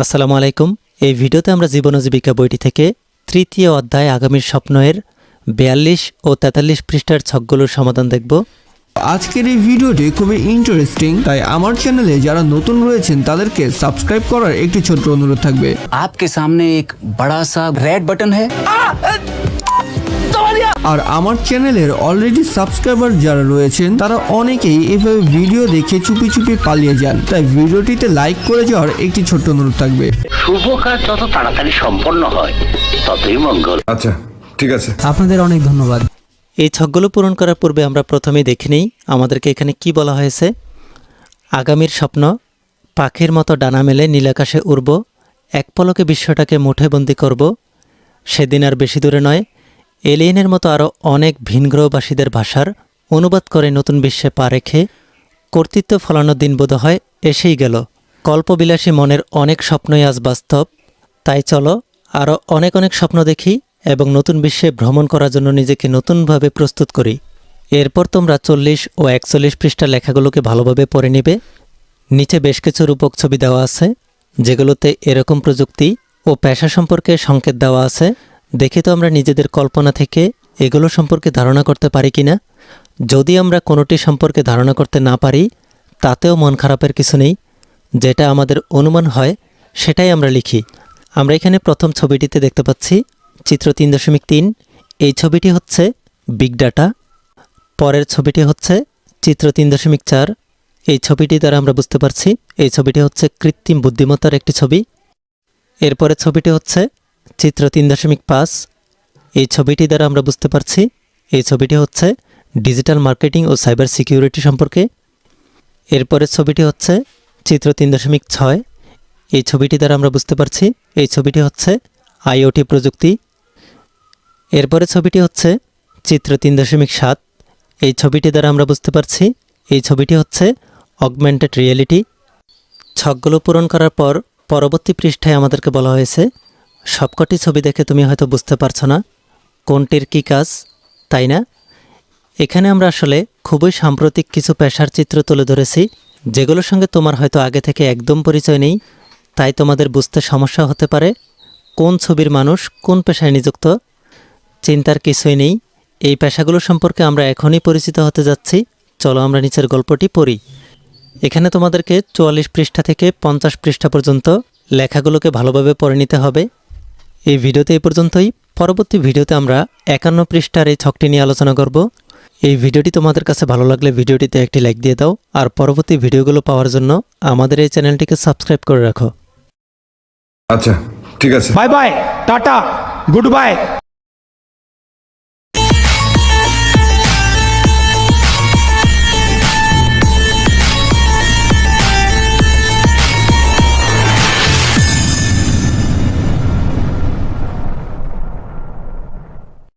আসসালামু আলাইকুম এই ভিডিওতে আমরা জীবন ও জীবিকা বইটি থেকে তৃতীয় অধ্যায় আগামীর স্বপ্নের বিয়াল্লিশ ও তেতাল্লিশ পৃষ্ঠার ছকগুলোর সমাধান দেখব আজকের এই ভিডিওটি খুবই ইন্টারেস্টিং তাই আমার চ্যানেলে যারা নতুন রয়েছেন তাদেরকে সাবস্ক্রাইব করার একটি ছোট্ট অনুরোধ থাকবে आपके सामने एक बड़ा सा रेड बटन है আর আমার চ্যানেলের অলরেডি সাবস্ক্রাইবার যারা রয়েছেন তারা অনেকেই এভাবে ভিডিও দেখে চুপি চুপি পালিয়ে যান। তাই ভিডিওটিতে লাইক করে যাওয়ার একটি ছোট্ট অনুরোধ থাকবে। শুভ কাজ যত তাড়াতাড়ি সম্পন্ন হয় ততই মঙ্গল। আচ্ছা ঠিক আছে। আপনাদের অনেক ধন্যবাদ। এই ছকগুলো পূরণ করার পূর্বে আমরা প্রথমেই দেখে নিই আমাদেরকে এখানে কি বলা হয়েছে। আগামীর স্বপ্ন পাখির মতো ডানা মেলে নীলাকাশে উড়ব এক পলকে বিশ্বটাকে মুঠেবন্দি করব। সেদিন আর বেশি দূরে নয় এলিয়েনের মতো আরও অনেক ভিনগ্রহবাসীদের ভাষার অনুবাদ করে নতুন বিশ্বে পা রেখে কর্তৃত্ব ফলানোর দিন বোধ হয় এসেই গেল। কল্পবিলাসী মনের অনেক স্বপ্নই আজ বাস্তব। তাই চলো আরও অনেক অনেক স্বপ্ন দেখি এবং নতুন বিশ্বে ভ্রমণ করার জন্য নিজেকে নতুনভাবে প্রস্তুত করি। এরপর তোমরা চল্লিশ ও একচল্লিশ পৃষ্ঠা লেখাগুলোকে ভালোভাবে পড়ে নিবে। নিচে বেশ কিছু রূপক ছবি দেওয়া আছে, যেগুলোতে এরকম প্রযুক্তি ও পেশা সম্পর্কে সংকেত দেওয়া আছে। দেখে তো আমরা নিজেদের কল্পনা থেকে এগুলো সম্পর্কে ধারণা করতে পারি কিনা? যদি আমরা কোনোটি সম্পর্কে ধারণা করতে না পারি, তাতেও মন খারাপের কিছু নেই। যেটা আমাদের অনুমান হয়, সেটাই আমরা লিখি। আমরা এখানে প্রথম ছবিটিতে দেখতে পাচ্ছি চিত্র তিন দশমিক তিন। এই ছবিটি হচ্ছে বিগ ডাটা পরের ছবিটি হচ্ছে চিত্র তিন দশমিক চার। এই ছবিটি দ্বারা আমরা বুঝতে পারছি, এই ছবিটি হচ্ছে কৃত্রিম বুদ্ধিমত্তার একটি ছবি। এরপরের ছবিটি হচ্ছে চিত্র তিন দশমিক পাঁচ। এই ছবিটি দ্বারা আমরা বুঝতে পারছি, এই ছবিটি হচ্ছে ডিজিটাল মার্কেটিং ও সাইবার সিকিউরিটি সম্পর্কে। এরপরের ছবিটি হচ্ছে চিত্র তিন দশমিক ছয়। এই ছবিটি দ্বারা আমরা বুঝতে পারছি, এই ছবিটি হচ্ছে আইওটি প্রযুক্তি। এরপরে ছবিটি হচ্ছে চিত্র তিন দশমিক সাত। এই ছবিটি দ্বারা আমরা বুঝতে পারছি, এই ছবিটি হচ্ছে অগমেন্টেড রিয়েলিটি ছকগুলো পূরণ করার পর পরবর্তী পৃষ্ঠায় আমাদেরকে বলা হয়েছে সবকটি ছবি দেখে তুমি হয়তো বুঝতে পারছ না কোনটির কী কাজ, তাই না? এখানে আমরা আসলে খুবই সাম্প্রতিক কিছু পেশার চিত্র তুলে ধরেছি, যেগুলোর সঙ্গে তোমার হয়তো আগে থেকে একদম পরিচয় নেই, তাই তোমাদের বুঝতে সমস্যা হতে পারে কোন ছবির মানুষ কোন পেশায় নিযুক্ত। চিন্তার কিছুই নেই, এই পেশাগুলো সম্পর্কে আমরা এখনই পরিচিত হতে যাচ্ছি, চলো আমরা নিচের গল্পটি পড়ি। এখানে তোমাদেরকে চুয়াল্লিশ পৃষ্ঠা থেকে পঞ্চাশ পৃষ্ঠা পর্যন্ত লেখাগুলোকে ভালোভাবে পড়ে নিতে হবে। এই ভিডিওতে এ পর্যন্তই। পরবর্তী ভিডিওতে আমরা একান্ন পৃষ্ঠার এই ছকটি নিয়ে আলোচনা করব। এই ভিডিওটি তোমাদের কাছে ভালো লাগলে ভিডিওটিতে একটি লাইক দিয়ে দাও। আর পরবর্তী ভিডিওগুলো পাওয়ার জন্য আমাদের এই চ্যানেলটিকে সাবস্ক্রাইব করে রাখো। আচ্ছা ঠিক আছে। Bye bye tata good bye.